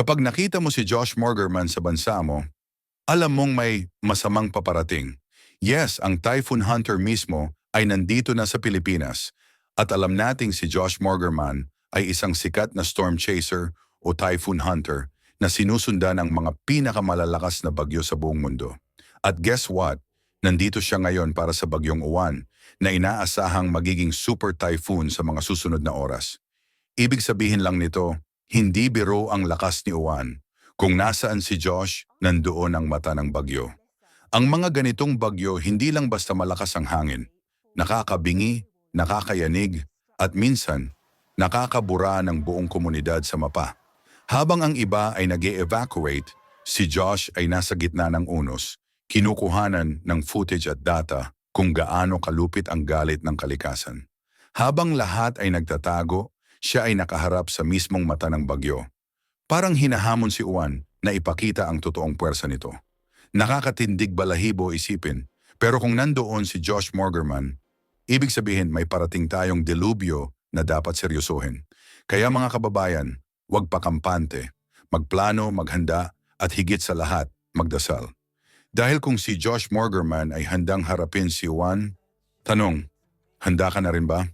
Kapag nakita mo si Josh Morgerman sa bansa mo, alam mong may masamang paparating. Yes, ang Typhoon Hunter mismo ay nandito na sa Pilipinas at alam nating si Josh Morgerman ay isang sikat na storm chaser o typhoon hunter na sinusundan ng mga pinakamalalakas na bagyo sa buong mundo. At guess what? Nandito siya ngayon para sa bagyong uwan na inaasahang magiging super typhoon sa mga susunod na oras. Ibig sabihin lang nito, hindi biro ang lakas ni uwan. Kung nasaan si Josh, nandoon ang mata ng bagyo. Ang mga ganitong bagyo hindi lang basta malakas ang hangin. Nakakabingi, nakakayanig, at minsan, nakakabura ng buong komunidad sa mapa. Habang ang iba ay nag evacuate si Josh ay nasa gitna ng unos, kinukuhanan ng footage at data kung gaano kalupit ang galit ng kalikasan. Habang lahat ay nagtatago, siya ay nakaharap sa mismong mata ng bagyo. Parang hinahamon si Juan na ipakita ang totoong puwersa nito. Nakakatindig balahibo isipin, pero kung nandoon si Josh Morgerman, ibig sabihin may parating tayong delubyo na dapat seryosohin. Kaya mga kababayan, huwag pakampante, magplano, maghanda, at higit sa lahat, magdasal. Dahil kung si Josh Morgerman ay handang harapin si Juan, tanong, handa ka na rin ba?